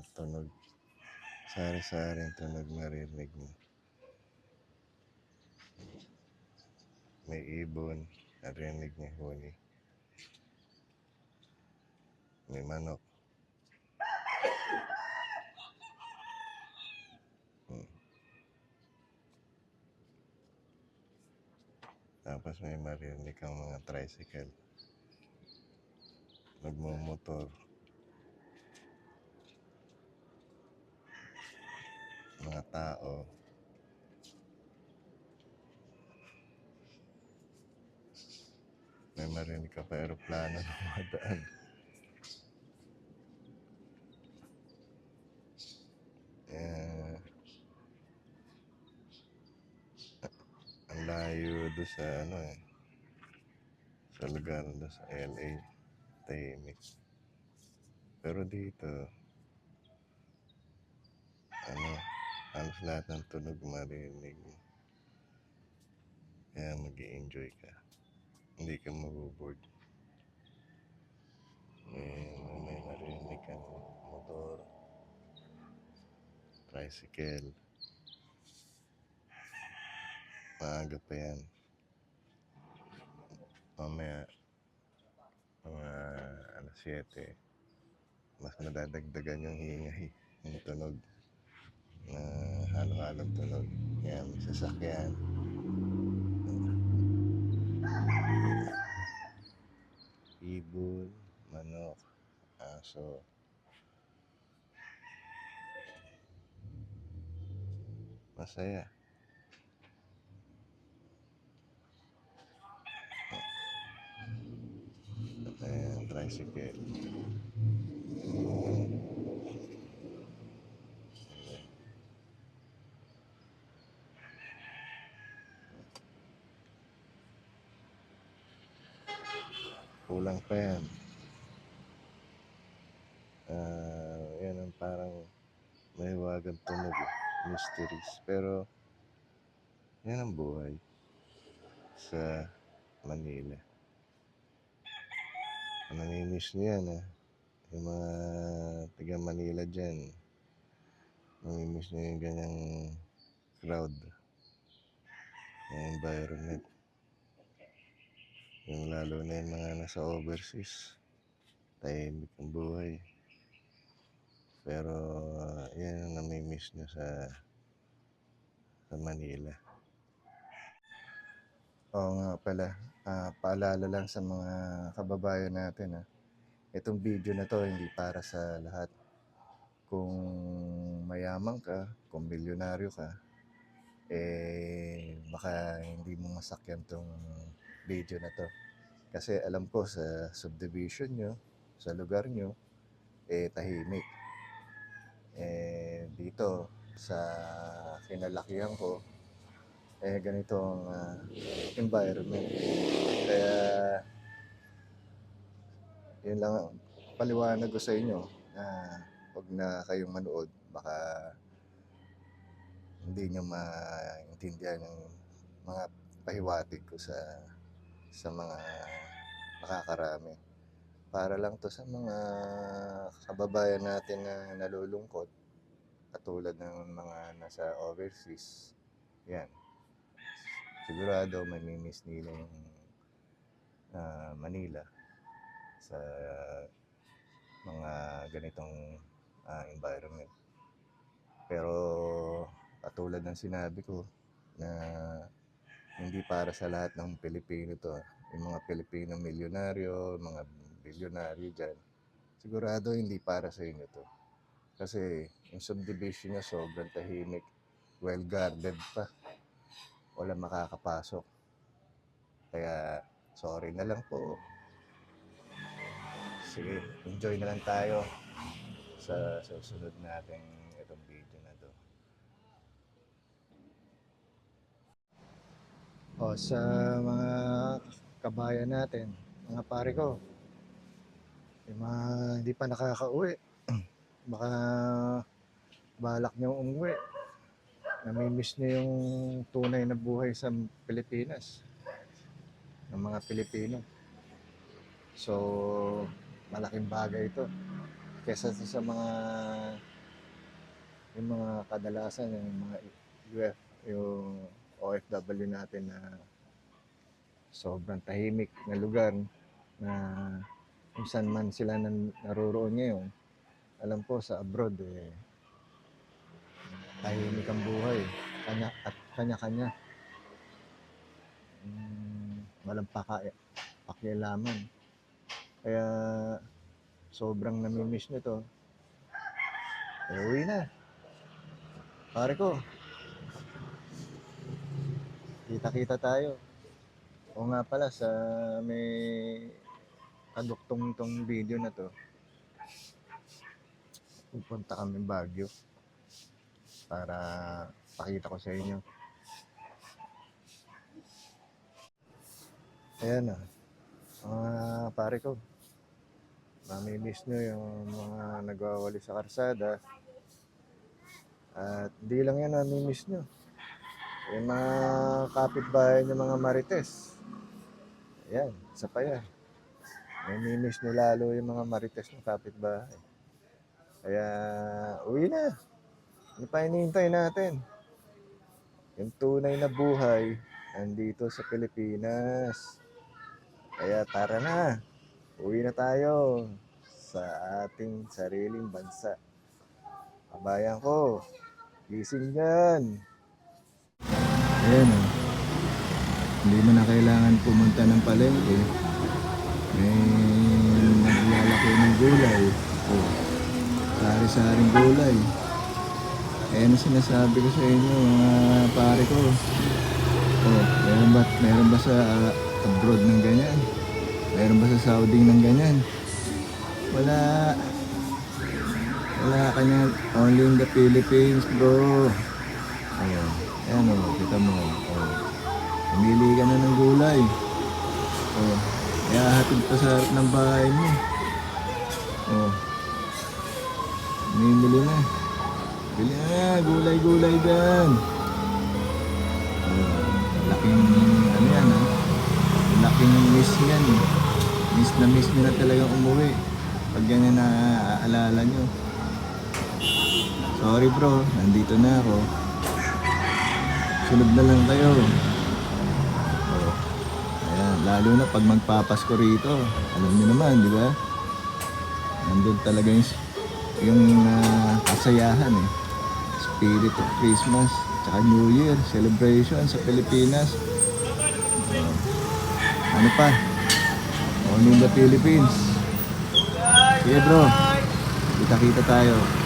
mga tunog. Sari-saring tunog maririnig mo. May ibon, narinig niya huni. May manok. Hmm. Tapos may maririnig kang mga tricycle. Nagmumotor. Mga tao. May marinig ka pa aeroplano na dumadaan. Eh, ang layo doon sa ano eh. Sa lugar doon sa LA. Tahimik. Pero dito, ano, halos lahat ng tunog marinig mo. Kaya mag enjoy ka. Hindi ka mabuboard. May, may marinig kang motor, tricycle. Maaga pa yan. Mamaya, mga alas 7, mas nadadagdagan yung hingay, yung tunog na halo-halong tunog. Kaya may sasakyan. Ibon, manok, aso. Masaya. Ayan, tricycle. Kulang pa yan. Ah, yan ang parang may wagang tunog eh. Mysteries. Pero, yan ang buhay sa Manila. Namimiss niyo yan ah. Yung mga taga Manila dyan. Namimiss niyo yung ganyang crowd. Yung environment. Yung lalo na yung mga nasa overseas. Tahimik ang buhay. Pero yan ang namimiss niyo sa sa Manila. Oo nga pala. Ah, paalala lang sa mga kababayan natin ha. Itong video na to hindi para sa lahat. Kung mayaman ka, kung milyonaryo ka, eh baka hindi mo masakyan tong video na to. Kasi alam ko sa subdivision nyo, sa lugar nyo, eh tahimik. Eh dito sa kinalakihan ko, eh ganito ang ah, environment. Kaya yun lang ang paliwanag ko sa inyo na huwag na kayong manood baka hindi nyo maintindihan yung mga pahiwatig ko sa sa mga nakakarami. Para lang to sa mga kababayan natin na nalulungkot katulad ng mga nasa overseas. Yan. Sigurado mamimiss nila yung ah, Manila sa mga ganitong ah, environment. Pero katulad ng sinabi ko na hindi para sa lahat ng Pilipino to. ah. Yung mga Pilipino milyonaryo, mga bilyonaryo dyan, sigurado hindi para sa inyo to. Kasi yung subdivision niya sobrang tahimik, well guarded pa. Wala makakapasok. Kaya sorry na lang po. Sige, enjoy na lang tayo sa susunod nating itong video na to. O, sa mga kabayan natin, mga pare ko, yung mga hindi pa nakakauwi, baka balak niyong umuwi. Namimiss niyo yung tunay na buhay sa Pilipinas, ng mga Pilipino. So, malaking bagay ito. Kesa sa mga yung mga kadalasan yung mga UF, yung OFW natin na sobrang tahimik na lugar na kung saan man sila nan, naroroon ngayon, alam po sa abroad eh, tahimik ang buhay, kanya at kanya-kanya. Mm, walang paka, pakialaman. Kaya sobrang namimiss nyo to. Eh, uwi na. Pare ko. Kita-kita tayo. O nga pala, sa may kaduktong tong video na to, pupunta kami Baguio para pakita ko sa inyo. Ayan na. Mga pare ko. Mamimiss nyo yung mga nagwawali sa karsada. At di lang yan namimiss nyo. Yung mga kapitbahay ng mga marites. Ayan, isa pa yan. Namimiss nyo lalo yung mga marites ng kapitbahay. Kaya, uwi na. Ano pa natin? Yung tunay na buhay, nandito sa Pilipinas. Kaya tara na. Uwi na tayo sa ating sariling bansa. Kabayan ko, gising yan. Ayan o. Hindi mo na kailangan pumunta ng palengke. May naglalaki ng gulay. O, sari-saring gulay. Ayan ang sinasabi ko sa inyo, mga pare ko. Oh, meron ba, meron ba sa ah, abroad ng ganyan? Meron ba sa Saudi ng ganyan? Wala. Wala kanya. Only in the Philippines, bro. Ayan. Ayan o, kita mo. Oh. Pumili ka na ng gulay. Oh. Kaya hatid pa sa harap ng bahay mo. Oh. Bumibili na. Bili na, gulay-gulay dyan. Oh. Laking, ano yan ha? Laking miss yan. eh. Miss na miss nyo na talagang umuwi. Pag ganyan na aalala nyo. Sorry bro, nandito na ako. Sunod na lang kayo. Oh. Ayan, lalo na pag magpapasko rito. Alam niyo naman, di ba? Nandun talaga yung, yung ah, kasayahan eh. Spirit of Christmas, tsaka New Year, celebration sa Pilipinas. Oh. Ano pa? Only in the Philippines. Sige bro, kita-kita tayo.